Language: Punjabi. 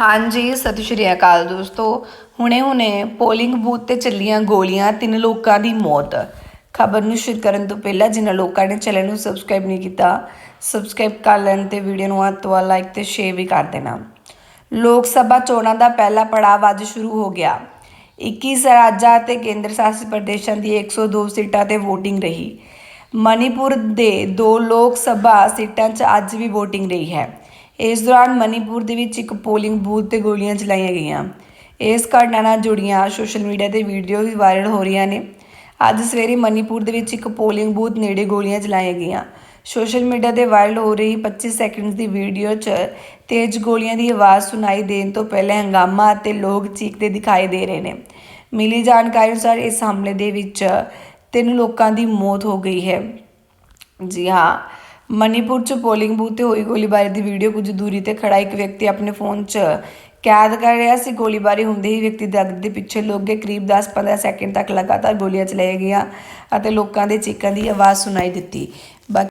ਹਾਂਜੀ, ਸਤਿ ਸ਼੍ਰੀ ਅਕਾਲ ਦੋਸਤੋ। ਹੁਣੇ-ਹੁਣੇ ਪੋਲਿੰਗ ਬੂਥ ਤੇ ਚੱਲੀਆਂ ਗੋਲੀਆਂ, ਤਿੰਨ ਲੋਕਾਂ ਦੀ ਮੌਤ। ਖਬਰ ਨੂੰ ਸ਼ੁਰੂ ਕਰਨ ਤੋਂ ਪਹਿਲਾਂ ਜਿਨ੍ਹਾਂ ਲੋਕਾਂ ਨੇ ਚੈਨਲ ਨੂੰ ਸਬਸਕ੍ਰਾਈਬ ਨਹੀਂ ਕੀਤਾ ਸਬਸਕ੍ਰਾਈਬ ਕਰ ਲੈਣ ਤੇ ਵੀਡੀਓ ਨੂੰ ਵੱਧ ਤੋਂ ਵੱਧ ਲਾਈਕ ਤੇ ਸ਼ੇਅਰ ਵੀ ਕਰ ਦੇਣਾ। ਲੋਕ ਸਭਾ ਚੋਣਾਂ ਦਾ ਪਹਿਲਾ ਪੜਾਅ ਅੱਜ ਸ਼ੁਰੂ ਹੋ ਗਿਆ। 21 ਰਾਜਾਂ ਅਤੇ ਕੇਂਦਰ ਸ਼ਾਸਿਤ ਪ੍ਰਦੇਸ਼ਾਂ ਦੀ 102 ਸੀਟਾਂ ਤੇ VOTING ਰਹੀ। ਮਣੀਪੁਰ ਦੇ ਦੋ ਲੋਕ ਸਭਾ ਸੀਟਾਂ 'ਚ ਅੱਜ ਵੀ VOTING ਰਹੀ ਹੈ। ਇਸ ਦੌਰਾਨ ਮਨੀਪੁਰ ਦੇ ਵਿੱਚ ਇੱਕ ਪੋਲਿੰਗ ਬੂਥ ਤੇ ਗੋਲੀਆਂ ਚਲਾਈਆਂ ਗਈਆਂ। ਇਸ ਘਟਨਾ ਨਾਲ ਜੁੜੀਆਂ ਸੋਸ਼ਲ ਮੀਡੀਆ ਤੇ ਵੀਡੀਓ ਵੀ ਵਾਇਰਲ ਹੋ ਰਹੀਆਂ ਨੇ। ਅੱਜ ਸਵੇਰੇ ਮਨੀਪੁਰ ਦੇ ਵਿੱਚ ਇੱਕ ਪੋਲਿੰਗ ਬੂਥ ਨੇੜੇ ਗੋਲੀਆਂ ਚਲਾਈਆਂ ਗਈਆਂ। ਸੋਸ਼ਲ ਮੀਡੀਆ ਤੇ ਵਾਇਰਲ ਹੋ ਰਹੀ 25 ਸੈਕਿੰਡ ਦੀ ਵੀਡੀਓ 'ਚ ਤੇਜ਼ ਗੋਲੀਆਂ ਦੀ ਆਵਾਜ਼ ਸੁਣਾਈ ਦੇਣ ਤੋਂ ਪਹਿਲਾਂ ਹੰਗਾਮਾ ਅਤੇ ਲੋਕ ਚੀਕਦੇ ਦਿਖਾਈ ਦੇ ਰਹੇ ਨੇ। ਮਿਲੀ ਜਾਣਕਾਰੀ ਅਨੁਸਾਰ ਇਸ ਹਮਲੇ ਦੇ ਵਿੱਚ ਤਿੰਨ ਲੋਕਾਂ ਦੀ ਮੌਤ ਹੋ ਗਈ ਹੈ। ਜੀ ਹਾਂ ਮਨੀਪੁਰ ਚ ਪੋਲਿੰਗ ਬੂਥ ਤੇ ਹੋਈ ਗੋਲੀਬਾਰੀ ਦੀ ਵੀਡੀਓ ਕੁਝ ਦੂਰੀ ਤੇ ਖੜਾ ਇੱਕ ਵਿਅਕਤੀ ਆਪਣੇ ਫੋਨ 'ਚ ਕੈਦ ਕਰ ਰਿਹਾ ਸੀ। ਗੋਲੀਬਾਰੀ ਹੁੰਦੇ ਹੀ ਵਿਅਕਤੀ ਦੇ ਅੱਗ ਦੇ ਪਿੱਛੇ ਲੋਕ ਦੇ ਕਰੀਬ 10-15 ਸੈਕਿੰਡ ਤੱਕ ਲਗਾਤਾਰ ਗੋਲੀਆਂ ਚਲਾਈਆਂ ਗਈਆਂ ਅਤੇ ਲੋਕਾਂ ਦੇ ਚੀਕਾਂ ਦੀ ਆਵਾਜ਼ ਸੁਣਾਈ ਦਿੱਤੀ। ਬਾਕੀ